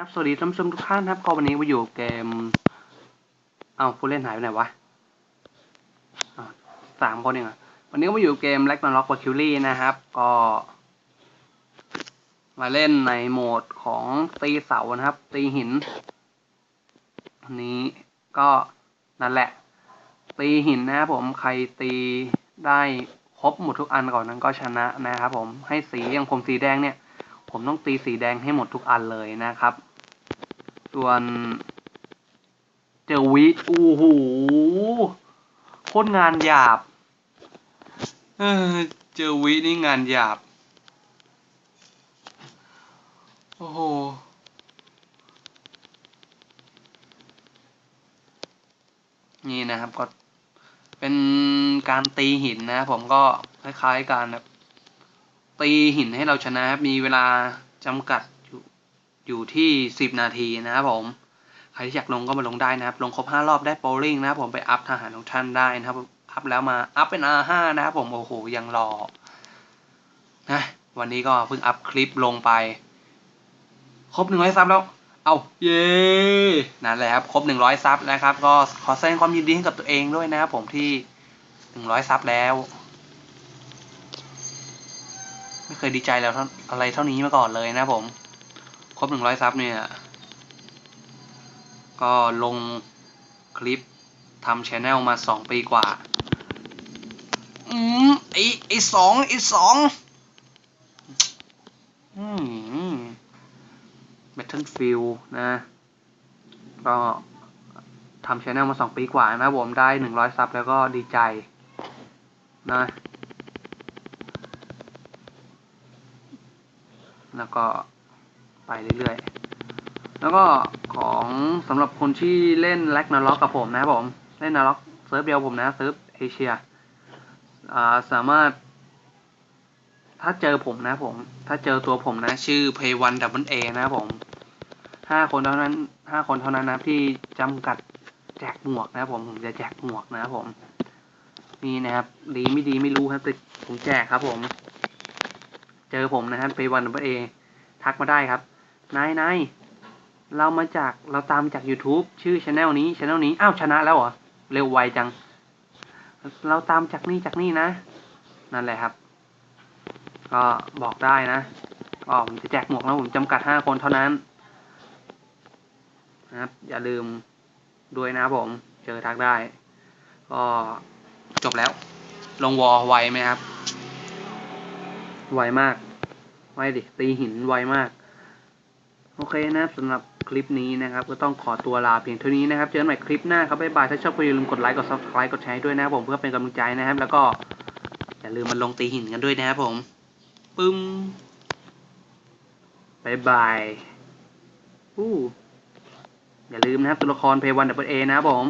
ครับสวัสดีท่านผู้ชมทุกท่านครับก็วันนี้มาอยู่เกม เอาผู้เล่นหายไปไหนวะสามคนเองอะวันนี้ก็มาอยู่เกม l a g n a r o k v a c u l y นะครับ ก็ มาเล่นในโหมดของตีเสานะครับ ตีหินอันนี้ก็นั่นแหละ ตีหินนะครับผมใครตีได้ครบหมดทุกอันก่อนนั้นก็ชนะนะครับผมให้สีอย่างผมสีแดงเนี่ย ผมต้องตีสีแดงให้หมดทุกอันเลยนะครับ ส่วน เจอวิโอ้โหโคตรงานหยาบ เออเจอวินี่งานหยาบ โอ้โหนี่นะครับก็เป็นการตีหินนะ ผมก็คล้ายๆการแบบ ตีหินให้เราชนะครับมีเวลาจำกัดอยู่อยู่ที่สิบนาทีนะครับผมใครที่อยากลงก็มาลงได้นะครับ ลงครบห้ารอบได้โปลลิงนะครับผมไปอัพทหารของท่านได้นะครับ อัพแล้วมาอัพเป็น R5 นะครับผมโอ้โหยังรอนะวันนี้ก็เพิ่งอัพคลิปลงไป ครบหนึ่งร้อยซับแล้ว เอาเย้นั่นแหละครับครบหนึ่งร้อยซับนะครับ ก็ขอแสดงความยินดีให้กับตัวเองด้วยนะครับผมที่หนึ่งร้อยซับแล้ว ไม่เคยดีใจแล้วเท่าอะไรเท่านี้มาก่อนเลยนะผม ครบหนึ่งร้อยซับเนี่ย ก็ลงคลิปทำชแนลมาสองปีกว่า อืมไอไอสองไอสองอืม Battlefield นะ ก็ทำชแนลมาสองปีกว่านะผมได้หนึ่งร้อยซับแล้วก็ดีใจ นะ แล้วก็ไปเรื่อยๆ แล้วก็ของสำหรับคนที่เล่นแล็กนาล็อกกับผมนะผม เล่นนาล็อกเซิร์ฟเดียวผมนะเซิร์ฟเอเชียสามารถ ถ้าเจอผมนะผม ถ้าเจอตัวผมนะ ชื่อ Play One Double A นะผมห้าคนเท่านั้นห้าคนเท่านั้นนะที่จำกัดแจกหมวกนะผมผมจะแจกหมวกนะผม นี่นะครับ ดีไม่ดีไม่รู้ครับแต่ผมแจกครับผม เจอผมนะครับ Play One Double A ทักมาได้ครับ นายนายเรามาจากเราตามจาก YouTube ชื่อช anel นี้ช anel นี้ อ้าวชนะแล้วเหรอ เร็วไวจัง เราตามจากนี่จากนี่นะ นั่นแหละครับ ก็บอกได้นะก็ผมจะแจกหมวกนะผมจำกัดห้าคนเท่านั้นนะครับ อย่าลืมด้วยนะผม เจอทักได้ ก็จบแล้ว ลงวอไวไหมครับ ไวมาก ไวดิ ตีหินไวมาก โอเคนะครับสำหรับคลิปนี้นะครับ ก็ต้องขอตัวลาเพียงเท่านี้นะครับ เจอกันใหม่คลิปหน้าครับ บ๊ายบาย ถ้าชอบก็อย่าลืมกดไลค์ กด subscribe กดแชร์ด้วยนะครับผม เพื่อเป็นกำลังใจนะครับ แล้วก็อย่าลืมมาลงตีหินกันด้วยนะครับผม ปึ้มบายบายอู้อย่าลืมนะครับตัวละครเพย์วันดับเบิลเอนะครับผม